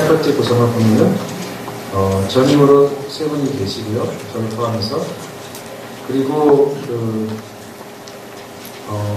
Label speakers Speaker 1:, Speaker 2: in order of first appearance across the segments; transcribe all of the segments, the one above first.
Speaker 1: 패컬티 구성을 보면은 어, 전임으로 세 분이 계시고요. 저를 포함해서 그리고 그 어,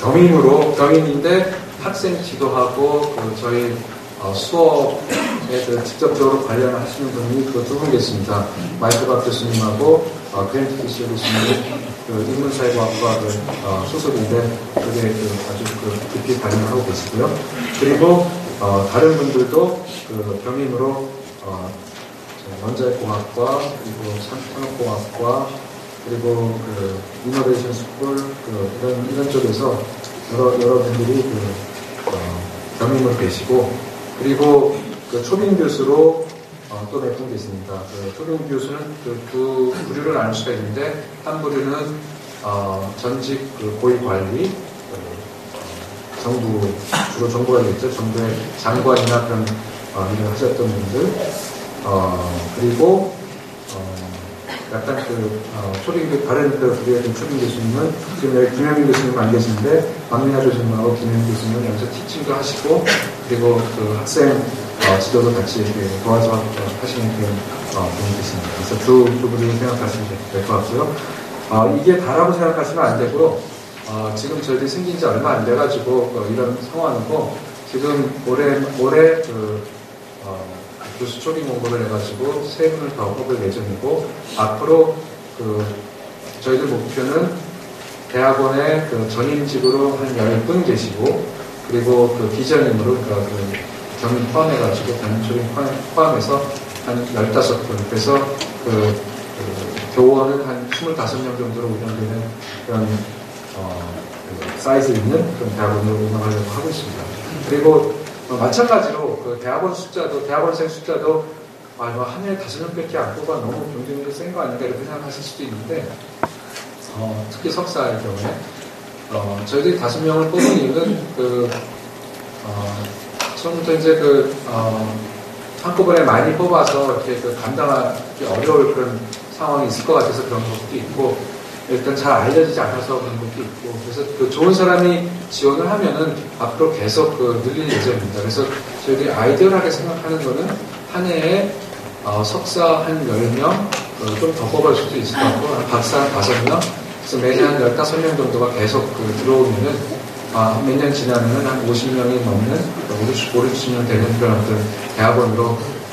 Speaker 1: 겸임으로 겸임인데 학생 지도하고 그 저희 어, 수업에 그 직접적으로 관련하시는 분이 그 두 분 계십니다. 마이크 박 교수님하고 어, 그랜트 피시 교수님 그 인문사회과학과 그, 어, 소속인데 그게 그 아주 그 깊이 관여를 하고 계시고요. 그리고 어, 다른 분들도 그 겸임으로 어, 원자력공학과 그리고 산업공학과 그리고 그 이노베이션 스쿨 그 이런 이런 쪽에서 여러 여러분들이 그 어, 겸임을 계시고 그리고 그 초빙 교수로 어, 또몇분 계십니다. 그 초빙 교수는 그두 부류를 나눌 수가 있는데 한 부류는 어, 전직 그 고위 관리 그, 어, 정부 주로 정부가겠죠. 정부의 장관이나 그런 어, 일을 하셨던 분들 어, 그리고 어, 약간 그 어, 초빙 교 다른 그 부류의 초빙 교수님은 지금 여기 김영민 교수님 안 계신데 박민하 교수님하고 김영민 교수님은 여기서 티칭도 하시고 그리고 그 학생 어, 지도도 같이 이렇게 도와서 하시는 그런 어, 분이 계십니다. 그래서 두, 두 분을 생각하시면 될 것 같고요. 어, 이게 다라고 생각하시면 안 되고요. 어, 지금 저희들이 생긴 지 얼마 안 돼가지고 어, 이런 상황이고 지금 올해 올해 그 어, 교수 초빙 공부를 해가지고 세 분을 더 뽑을 예정이고 앞으로 그 저희들 목표는 대학원에 그 전임직으로 한 10분 계시고 그리고 그 비전임으로 그러니까 그 경임 포함해가지고 단초빙 포함해서 한 15분 그래서 그, 그 교원은 한 25명 정도로 운영되는 그런 어, 그 사이즈 있는 그런 대학원을 운영하려고 하고 있습니다. 그리고 어, 마찬가지로 그 대학원 숫자도 대학원생 숫자도 아, 뭐한 해에 다섯 명밖에 안 뽑아 너무 경쟁률이 센 거 아닌가 이렇게 생각하실 수도 있는데 어, 특히 석사의 경우에 어, 저희들이 다섯 명을 뽑은 이유는 그 어, 처음부터 이제 그 어, 한꺼번에 많이 뽑아서 이렇게 그 감당하기 어려울 그런 상황이 있을 것 같아서 그런 것도 있고 일단 잘 알려지지 않아서 그런 것도 있고 그래서 그 좋은 사람이 지원을 하면은 앞으로 계속 그 늘릴 예정입니다. 그래서 저희들이 아이디어하게 생각하는 거는 한 해에 어, 석사 한 10명 어, 좀더 뽑을 수도 있을 것 같고 박사 한 5명 그래서 매년 한 15명 정도가 계속 그 들어오면은 아, 몇년 지나면은 한 50명이 넘는 50, 50년 되는 그런 어떤 대학원으로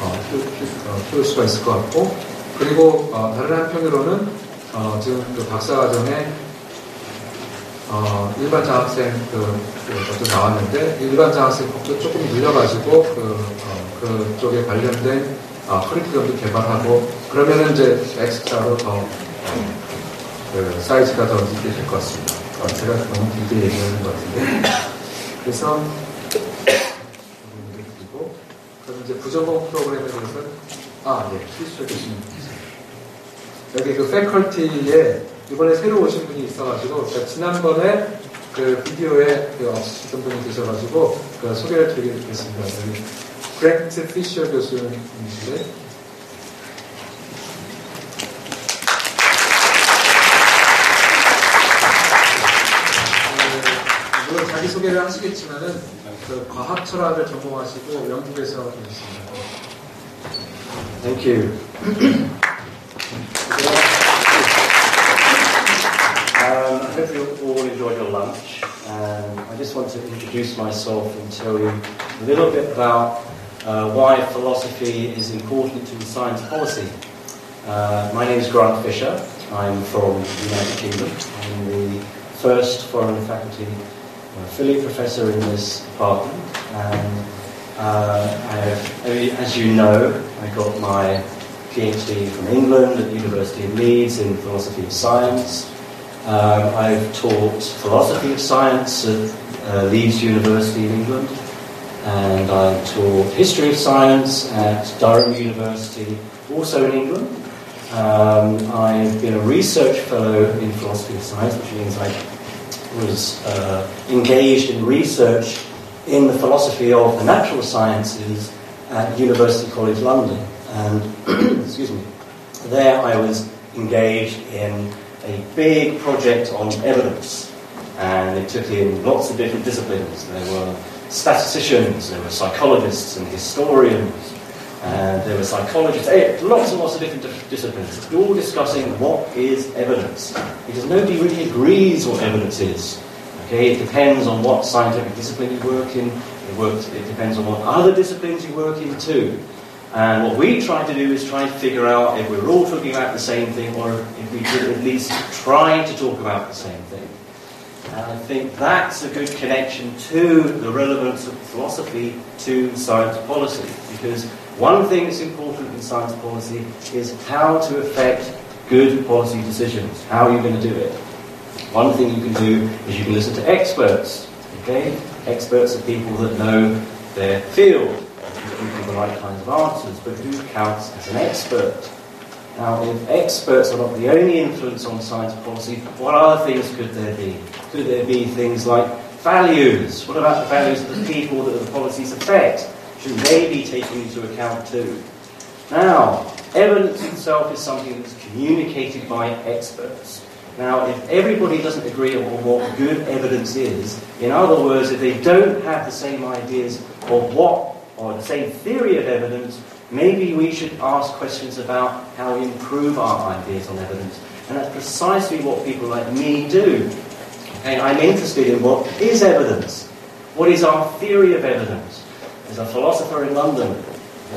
Speaker 1: 어, 키울, 어, 키울 수가 있을 것 같고 그리고 어, 다른 한편으로는 어, 지금 그 박사과정에 어, 일반 장학생 그, 그 것도 나왔는데 일반 장학생 법도 조금 늘려가지고 그, 어, 그쪽에 관련된 어, 커리큘럼도 개발하고 그러면은 이제 엑스트라로 더 어, 그 사이즈가 더 있게 될 것 같습니다. 어, 제가 너무 길게 얘기하는 것 같은데 그래서 그리고 그럼 이제 부전공 프로그램에 대해서는 아, 예, 필수 교수님. 여기 그 패컬티에 이번에 새로 오신 분이 있어가지고 그러니까 지난번에 그 비디오에 그 없으셨던 분이 계셔가지고 그 소개를 드리겠습니다. 프랭크 피셔 교수님이신데 자기 소개를 하시겠지만은 그 과학 철학을 전공하시고 영국에서 계십니다.
Speaker 2: Thank you. Um, I hope you all enjoyed your lunch. Um, I just want to introduce myself and tell you a little bit about uh, why philosophy is important to science policy. Uh, my name is Grant Fisher. I'm from the United Kingdom. I'm the first foreign faculty affiliate professor in this department. And uh, I have, as you know, I got my PhD from England at the University of Leeds in philosophy of science. Um, I've taught philosophy of science at uh, Leeds University in England, and I taught history of science at Durham University, also in England. Um, I've been a research fellow in philosophy of science, which means I was uh, engaged in research in the philosophy of the natural sciences at University College London. And, excuse me, there I was engaged in a big project on evidence. And it took in lots of different disciplines. There were statisticians, there were psychologists and historians, and there were psychologists, eh, lots and lots of different disciplines, all discussing what is evidence. Because nobody really agrees what evidence is. Okay, it depends on what scientific discipline you work in, it, works, it depends on what other disciplines you work in too. And what we try to do is try and figure out if we're all talking about the same thing or if we could at least try to talk about the same thing. And I think that's a good connection to the relevance of philosophy to science policy. Because one thing that's important in science policy is how to affect good policy decisions. How are you going to do it? One thing you can do is you can listen to experts. Okay? Experts are people that know their field give the right kinds of answers, but who counts as an expert? Now, if experts are not the only influence on science policy, what other things could there be? Could there be things like values? What about the values of the people that the policies affect? Should they be taken into account too? Now, evidence itself is something that's communicated by experts. Now, if everybody doesn't agree on what good evidence is, in other words, if they don't have the same ideas of what or the same theory of evidence, maybe we should ask questions about how we improve our ideas on evidence. And that's precisely what people like me do. And I'm interested in what is evidence? What is our theory of evidence? There's a philosopher in London,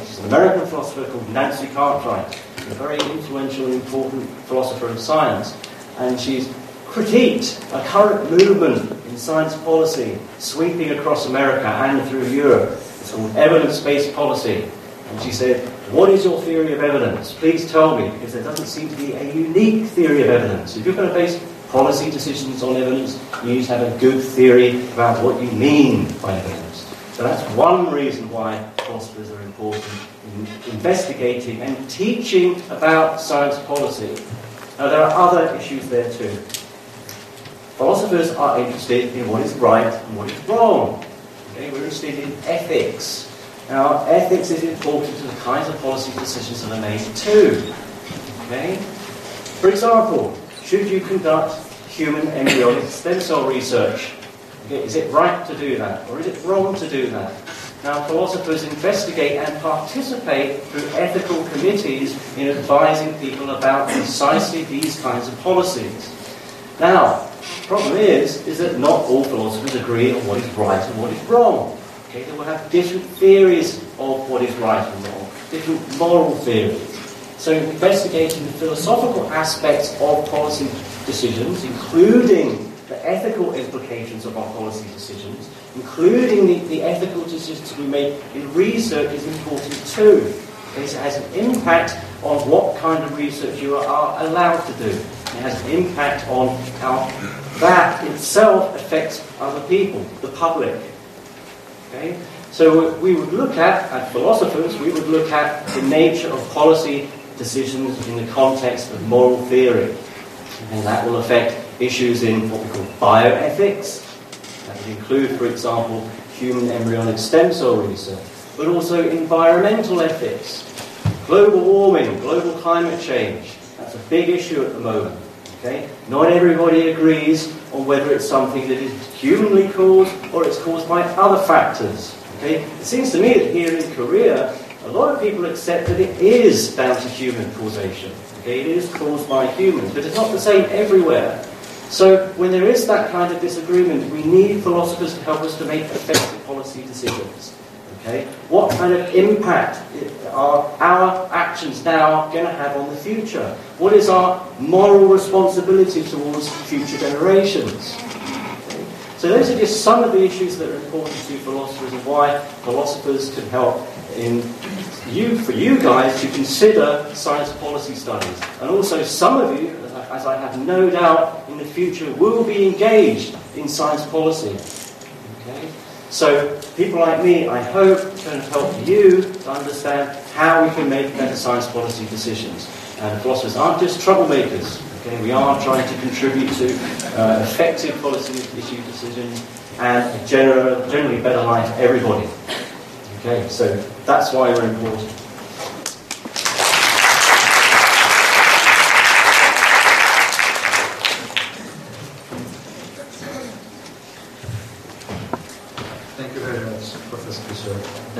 Speaker 2: she's an American philosopher called Nancy Cartwright, a very influential and important philosopher of science. And she's critiqued a current movement in science policy sweeping across America and through Europe It's called evidence-based policy. And she said, what is your theory of evidence? Please tell me, because there doesn't seem to be a unique theory of evidence. If you're going to base policy decisions on evidence, you need to have a good theory about what you mean by evidence. So that's one reason why philosophers are important in investigating and teaching about science policy. Now, there are other issues there too. Philosophers are interested in what is right and what is wrong. Okay, we're interested in ethics. Now, ethics is important to the kinds of policy decisions that are made too. Okay? For example, should you conduct human embryonic stem cell research? Okay, is it right to do that, or is it wrong to do that? Now, philosophers investigate and participate through ethical committees in advising people about precisely these kinds of policies. Now, the problem is, is that not all philosophers agree on what is right and what is wrong. Okay, they will have different theories of what is right and wrong, different moral theories. So investigating the philosophical aspects of policy decisions, including the ethical implications of our policy decisions, including the, the ethical decisions we make in research is important too. It has an impact on what kind of research you are allowed to do. It has an impact on how that itself affects other people, the public. Okay? So we would look at, as philosophers, we would look at the nature of policy decisions in the context of moral theory. And that will affect issues in what we call bioethics. That include, for example, human embryonic stem cell research, but also environmental ethics, global warming, global climate change. That's a big issue at the moment. Okay? Not everybody agrees on whether it's something that is humanly caused or it's caused by other factors. Okay? It seems to me that here in Korea, a lot of people accept that it is down to human causation. Okay? It is caused by humans, but it's not the same everywhere. So when there is that kind of disagreement, we need philosophers to help us to make effective policy decisions. Okay? What kind of impact are our actions now going to have on the future? What is our moral responsibility towards future generations? So those are just some of the issues that are important to philosophers and why philosophers can help in you for you guys to consider science policy studies. And also some of you, as I have no doubt in the future, will be engaged in science policy. Okay? So people like me, I hope, can help you to understand how we can make better science policy decisions. And philosophers aren't just troublemakers. Okay? We are trying to contribute to uh, effective policy issue decisions and a general, generally better life for everybody. Okay, so that's why we're important.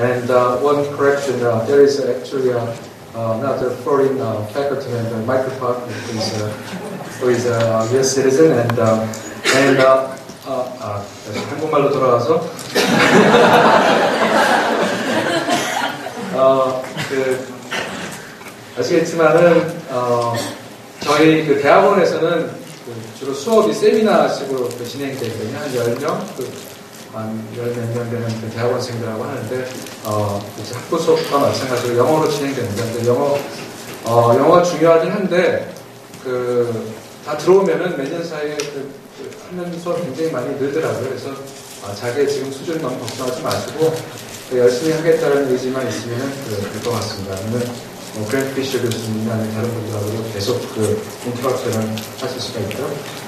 Speaker 1: And uh, one correction, uh, there is actually uh, uh, another foreign uh, faculty member, Michael Park, who is, uh, who is a U.S. citizen, and uh, and uh, 아, 아, 한국말로 돌아와서 어, 그 아시겠지만은 어, 저희 그 대학원에서는 그 주로 수업이 세미나식으로 그 진행되거든요. 한 10명, 그, 한 10몇 명 되는 그 대학원생들하고 하는데, 어, 학부 수업과 마찬가지로 영어로 진행됩니다. 근데 영어, 어, 영어가 중요하긴 한데, 그, 다 들어오면은 몇 년 사이에 그, 그 하는 수업 굉장히 많이 늘더라고요. 그래서 아, 자기의 지금 수준 너무 걱정하지 마시고, 그 열심히 하겠다는 의지만 있으면 그, 될것 같습니다. 오늘 뭐, 그랜드 피셔 교수님이나 다른 분들하고도 계속 그 인터랙션을 하실 수가 있고요.